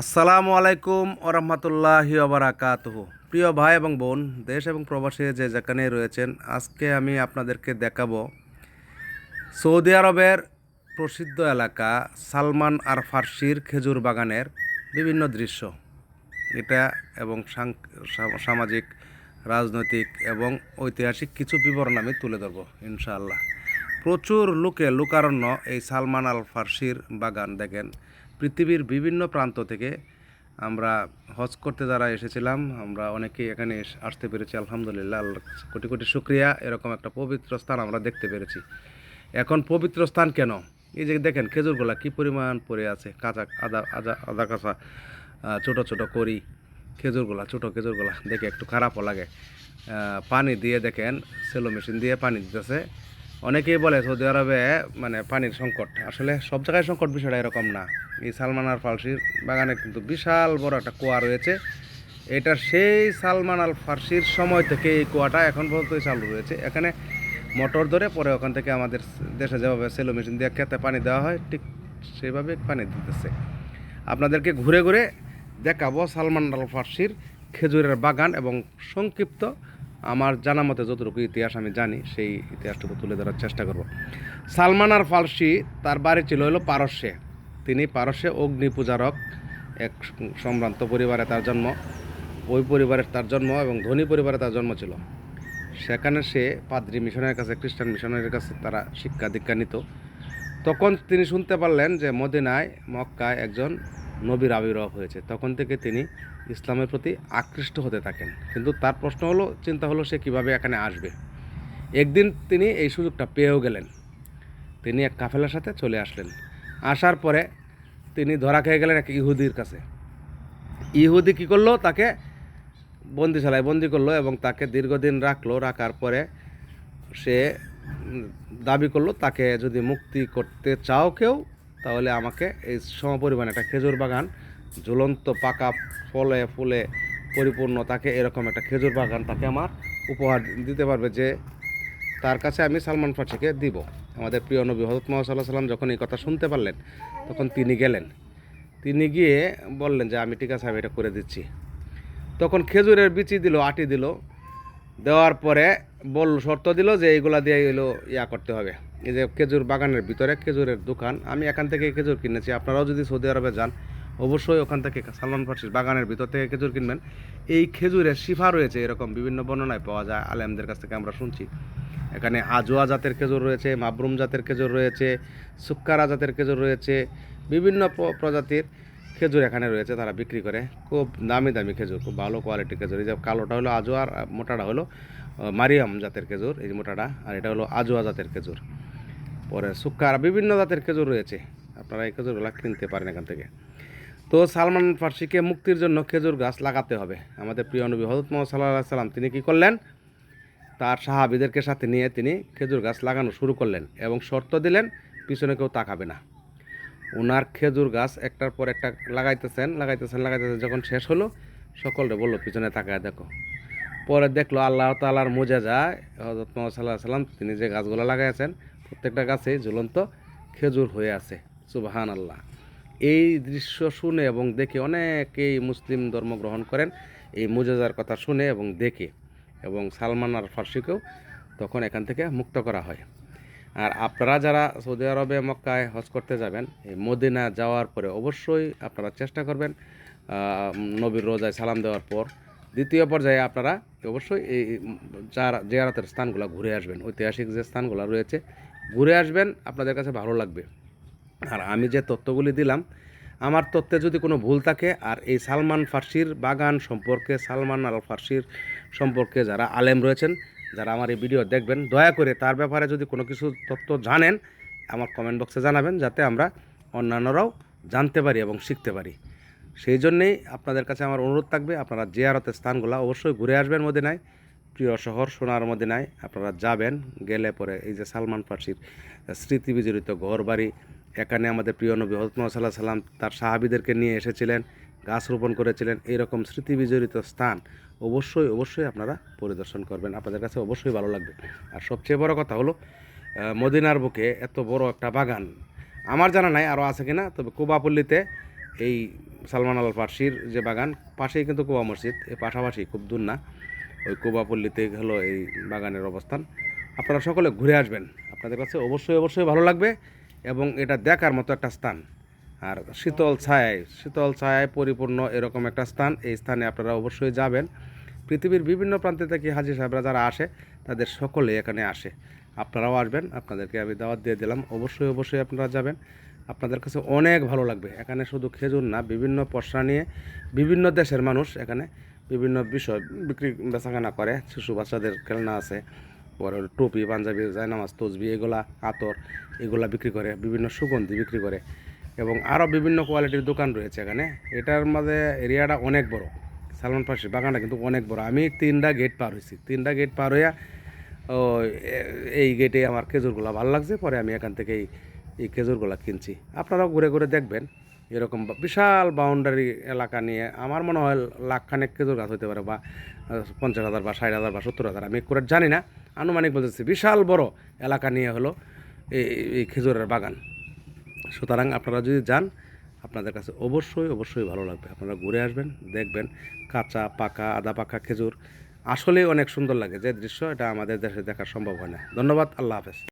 আসসালামু আলাইকুম ওরহমতুল্লাহি ওবরাকাতুহ প্রিয় ভাই এবং বোন, দেশ এবং প্রবাসী যে যেখানে রয়েছেন, আজকে আমি আপনাদেরকে দেখাবো সৌদি আরবের প্রসিদ্ধ এলাকা সালমান আর ফার্সির খেজুর বাগানের বিভিন্ন দৃশ্য। এটা এবং সামাজিক, রাজনৈতিক এবং ঐতিহাসিক কিছু বিবরণ আমি তুলে ধরবো, ইনশাআল্লাহ। প্রচুর লোকে লোকারণ্য এই সালমান আল ফার্সির বাগান দেখেন। পৃথিবীর বিভিন্ন প্রান্ত থেকে আমরা হজ করতে যারা এসেছিলাম, আমরা অনেকেই এখানে আসতে পেরেছি, আলহামদুলিল্লাহ আল্লাহর কাছে কোটি কোটি শুক্রিয়া। এরকম একটা পবিত্র স্থান আমরা দেখতে পেরেছি। এখন পবিত্র স্থান কেন? এই যে দেখেন খেজুরগুলা কি পরিমাণ পড়ে আছে, কাঁচা আদা আদা আদা কাঁচা ছোট ছোট করি খেজুরগুলা, ছোট খেজুরগুলা দেখে একটু খারাপও লাগে। পানি দিয়ে দেখেন, সেলো মেশিন দিয়ে পানি দিতেছে। অনেকেই বলে সৌদি আরবে মানে পানির সংকট। আসলে সব জায়গায় সংকট বিষয়টা এরকম না। এই সালমান আল ফার্সির বাগানে কিন্তু বিশাল বড় একটা কুয়া রয়েছে। এটা সেই সালমান আল ফার্সির সময় থেকে এই কুয়াটা এখন পর্যন্তই চালু রয়েছে। এখানে মোটর ধরে পরে ওখান থেকে আমাদের দেশে যেভাবে সেলো মেশিন দিয়ে খেতে পানি দেওয়া হয়, ঠিক সেইভাবে পানি দিতেছে। আপনাদেরকে ঘুরে ঘুরে দেখাবো সালমান আল ফার্সির খেজুরের বাগান এবং সংক্ষিপ্ত আমার জানা মতে যতটুকু ইতিহাস আমি জানি, সেই ইতিহাসটুকু তুলে ধরার চেষ্টা করব। সালমান আর ফার্সি, তার বাড়ি ছিল হলো পারস্যে। তিনি পারস্যে অগ্নি পূজারক এক সম্ভ্রান্ত পরিবারে তার জন্ম। ওই পরিবারের তার জন্ম এবং ধনী পরিবারে তার জন্ম ছিল। সেখানে সে পাদ্রি মিশনের কাছে, খ্রিস্টান মিশনের কাছে তারা শিক্ষা দীক্ষা নিত। তখন তিনি শুনতে পারলেন যে মদিনায়, মক্কায় একজন নবীর আবির্ভাব হয়েছে। তখন থেকে তিনি ইসলামের প্রতি আকৃষ্ট হতে থাকেন। কিন্তু তার প্রশ্ন হলো, চিন্তা হলো সে কীভাবে এখানে আসবে। একদিন তিনি এই সুযোগটা পেয়েও গেলেন। তিনি এক কাফেলার সাথে চলে আসলেন। আসার পরে তিনি ধরা খেয়ে গেলেন এক ইহুদির কাছে। ইহুদি কী করল? তাকে বন্দিশালায় বন্দি করল এবং তাকে দীর্ঘদিন রাখল। রাখার পরে সে দাবি করল, তাকে যদি মুক্তি করতে চাও কেউ, তাহলে আমাকে এই সমপরিমাণে একটা খেজুর বাগান ঝুলন্ত পাকা ফলে ফুলে পরিপূর্ণ, তাকে এরকম একটা খেজুর বাগান তাকে আমার উপহার দিতে পারবে যে তার কাছে আমি সালমান ফার্সিকে দিব। আমাদের প্রিয় নবী হজরত মোহাম্মদ সাল্লাম যখন এই কথা শুনতে পারলেন, তখন তিনি গেলেন। তিনি গিয়ে বললেন যে, আমি ঠিক আছে, আমি এটা করে দিচ্ছি। তখন খেজুরের বিচি দিল, আটি দিল। দেওয়ার পরে বল শর্ত দিল যে, এইগুলা দিয়ে এগুলো ইয়া করতে হবে। এই যে খেজুর বাগানের ভিতরে খেজুরের দোকান, আমি এখান থেকে খেজুর কিনেছি। আপনারাও যদি সৌদি আরবে যান অবশ্যই ওখান থেকে সালমান ফার্সির বাগানের ভিতর থেকে খেজুর কিনবেন। এই খেজুরের শিফা রয়েছে, এরকম বিভিন্ন বর্ণনায় পাওয়া যায়, আলেমদের কাছ থেকে আমরা শুনছি। এখানে আজোয়া জাতের খেজুর রয়েছে, মাবরুম জাতের খেজুর রয়েছে, সুক্কারা জাতের খেজুর রয়েছে, বিভিন্ন প্রজাতির খেজুর এখানে রয়েছে তারা বিক্রি করে। খুব দামি দামি খেজুর, খুব ভালো কোয়ালিটির খেজুর। এই যে কালোটা হলো আজোয়া আর মোটাটা হলো মারিয়াম জাতের খেজুর, এই মোটাটা, আর এটা হলো আজোয়া জাতের খেজুর। পরে সুক্কারা বিভিন্ন জাতের খেজুর রয়েছে। আপনারা এই খেজুরগুলো কিনতে পারেন এখান থেকে। তো সালমান ফার্সিকে মুক্তির জন্য খেজুর গাছ লাগাতে হবে। আমাদের প্রিয় নবী হজরত মোহাম্মদ সাল্লাহ সাল্লাম তিনি কি করলেন? তার সাহাবিদেরকে সাথে নিয়ে তিনি খেজুর গাছ লাগানো শুরু করলেন এবং শর্ত দিলেন, পিছনে কেউ তাকাবে না। ওনার খেজুর গাছ একটার পর একটা লাগাইতেছেন লাগাইতেছেন লাগাইতেছেন, যখন শেষ হলো, সকলরে বলল, পিছনে তাকায় দেখো। পরে দেখল আল্লাহ তালার মোজা যায় হজরত মোহাম্মদ সাল্লাহ সাল্লাম, তিনি যে গাছগুলো লাগাইছেন প্রত্যেকটা গাছেই ঝুলন্ত খেজুর হয়ে আছে। সুবাহান আল্লাহ এই দৃশ্য শুনে এবং দেখে অনেকেই মুসলিম ধর্ম গ্রহণ করেন। এই মুজাজার কথা শুনে এবং দেখে এবং সালমান আর ফার্সিকেও তখন এখান থেকে মুক্ত করা হয়। আর আপনারা যারা সৌদি আরবে, মক্কায় হজ করতে যাবেন, এই মদিনা যাওয়ার পরে অবশ্যই আপনারা চেষ্টা করবেন নবীর রোজায় সালাম দেওয়ার পর। দ্বিতীয় পর্যায়ে আপনারা অবশ্যই এই যারা জিয়ারতের স্থানগুলো ঘুরে আসবেন, ঐতিহাসিক যে স্থানগুলো রয়েছে, ঘুরে আসবেন, আপনাদের কাছে ভালো লাগবে। আর আমি যে তথ্যগুলি দিলাম, আমার তথ্যে যদি কোনো ভুল থাকে, আর এই সালমান ফার্সির বাগান সম্পর্কে, সালমান আল ফার্সির সম্পর্কে যারা আলেম রয়েছেন, যারা আমার এই ভিডিও দেখবেন, দয়া করে তার ব্যাপারে যদি কোনো কিছু তথ্য জানেন, আমার কমেন্ট বক্সে জানাবেন, যাতে আমরা অন্যান্যরাও জানতে পারি এবং শিখতে পারি। সেই জন্যেই আপনাদের কাছে আমার অনুরোধ থাকবে, আপনারা জিয়ারতের স্থানগুলো অবশ্যই ঘুরে আসবেন মদিনায়, প্রিয় শহর সোনার মদিনায়, আপনারা যাবেন, গেলে পরে এই যে সালমান ফার্সির স্মৃতি বিজড়িত ঘর বাড়ি এখানে আমাদের প্রিয় নবী মোহাম্মদ সাল্লাহ সাল্লাম তার সাহাবিদেরকে নিয়ে এসেছিলেন, গাছ রোপণ করেছিলেন, এইরকম স্মৃতি বিজড়িত স্থান অবশ্যই অবশ্যই আপনারা পরিদর্শন করবেন। আপনাদের কাছে অবশ্যই ভালো লাগবে। আর সবচেয়ে বড় কথা হলো মদিনার বুকে এত বড় একটা বাগান, আমার জানা নাই আরও আছে কিনা, তবে কুবাপল্লিতে এই সালমান আল পার্সির যে বাগান, পাশেই কিন্তু কুবা মসজিদ এই পাশাপাশি খুব দূর না, ওই কুবাপল্লিতে হলো এই বাগানের অবস্থান। আপনারা সকলে ঘুরে আসবেন, আপনাদের কাছে অবশ্যই অবশ্যই ভালো লাগবে। এবং এটা দেখার মতো একটা স্থান। আর শীতল ছায় শীতল ছায় পরিপূর্ণ এরকম একটা স্থান। এই স্থানে আপনারা অবশ্যই যাবেন। পৃথিবীর বিভিন্ন প্রান্তে থেকে হাজি সাহেবরা যারা আসে, তাদের সকলে এখানে আসে। আপনারাও আসবেন, আপনাদেরকে আমি দাওয়াত দিয়ে দিলাম। অবশ্যই অবশ্যই আপনারা যাবেন। আপনাদের কাছে অনেক ভালো লাগবে। এখানে শুধু খেজুর না, বিভিন্ন পশরা নিয়ে বিভিন্ন দেশের মানুষ এখানে বিভিন্ন বিষয় বিক্রি, বেচাকেনা করে। শিশু বাচ্চাদের খেলনা আছে। পরে হলো টুপি, পাঞ্জাবি, জায়নামাজ, তসবি, এগুলা, আতর, এগুলা বিক্রি করে, বিভিন্ন সুগন্ধি বিক্রি করে এবং আরও বিভিন্ন কোয়ালিটির দোকান রয়েছে এখানে। এটার মাঝে এরিয়াটা অনেক বড়। সালমান পাশি বাগানটা কিন্তু অনেক বড়। আমি তিনটা গেট পার হয়েছি। তিনটা গেট পার হইয়া, ও এই গেটে আমার খেজুরগুলো ভালো লাগছে। পরে আমি এখান থেকে এই এই খেজুরগুলো কিনছি। আপনারাও ঘুরে ঘুরে দেখবেন। এরকম বিশাল বাউন্ডারি এলাকা নিয়ে আমার মনে হয় লাখখানেক খেজুর গাছ হতে পারে বা পঞ্চাশ হাজার বা ষাট হাজার বা সত্তর হাজার, আমি করে জানি না। আনুমানিক বলতেছি বিশাল বড় এলাকা নিয়ে হলো এই এই খেজুরের বাগান। সুতরাং আপনারা যদি যান, আপনাদের কাছে অবশ্যই অবশ্যই ভালো লাগবে। আপনারা ঘুরে আসবেন, দেখবেন কাঁচা, পাকা আদা পাকা খেজুর আসলেই অনেক সুন্দর লাগে। যে দৃশ্য, এটা আমাদের দেশে দেখা সম্ভব হয় না। ধন্যবাদ, আল্লাহ হাফেজ।